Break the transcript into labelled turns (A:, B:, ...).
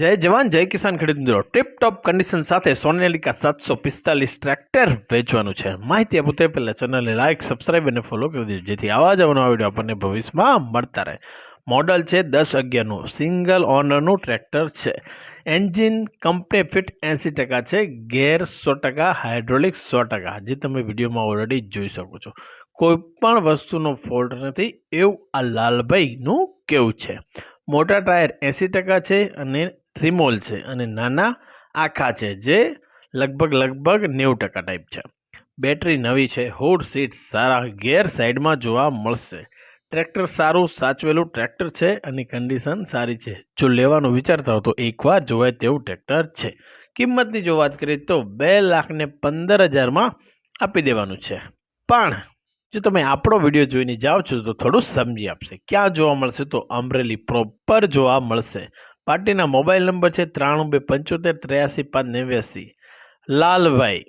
A: જય જવાન, જય કિસાન ખેડૂત મિત્રો. ટીપ ટોપ કન્ડિશન સાથે સોનાલિકા સાતસો પિસ્તાલીસ ટ્રેક્ટર વેચવાનું છે. માહિતી આપું તે પહેલાં ચેનલને લાઇક સબસ્ક્રાઇબ અને ફોલો કરી દેજો, જેથી આવા જ અવનવા વીડિયો આપણને ભવિષ્યમાં મળતા રહે. મોડલ છે દસ અગિયારનું. સિંગલ ઓનરનું ટ્રેક્ટર છે. એન્જિન કંપની ફિટ એંસી ટકા છે. ગેર સો ટકા હાઇડ્રોલિક સો ટકા, જે તમે વિડીયોમાં ઓલરેડી જોઈ શકો છો. કોઈ પણ વસ્તુનો ફોલ્ટ નથી એવું આ લાલભાઈનું કેવું છે. મોટા ટાયર એંસી ટકા છે અને રિમોલ છે અને નાના આખા છે, જે લગભગ લગભગ નેવું ટકા ટાઈપ છે. બેટરી નવી છે, હોડ સીટ્સ સારા, ગેર સાઈડમાં જોવા મળશે. ટ્રેક્ટર સારું, સાચવેલું ટ્રેક્ટર છે અને કન્ડિશન સારી છે. જો લેવાનું વિચારતા હો તો એકવાર જોવાય તેવું ટ્રેક્ટર છે. કિંમતની જો વાત કરીએ તો બે લાખને પંદર હજારમાં આપી દેવાનું છે. પણ જો તમે આપણો વીડિયો જોઈને જાઓ છો તો થોડું સમજી આપશે. ક્યાં જોવા મળશે તો અમરેલી પ્રોપર જોવા મળશે. પાર્ટીના મોબાઈલ નંબર છે ત્રાણું બે પંચોતેર ત્ર્યાસી પાંચ નેવ્યાસી. લાલભાઈ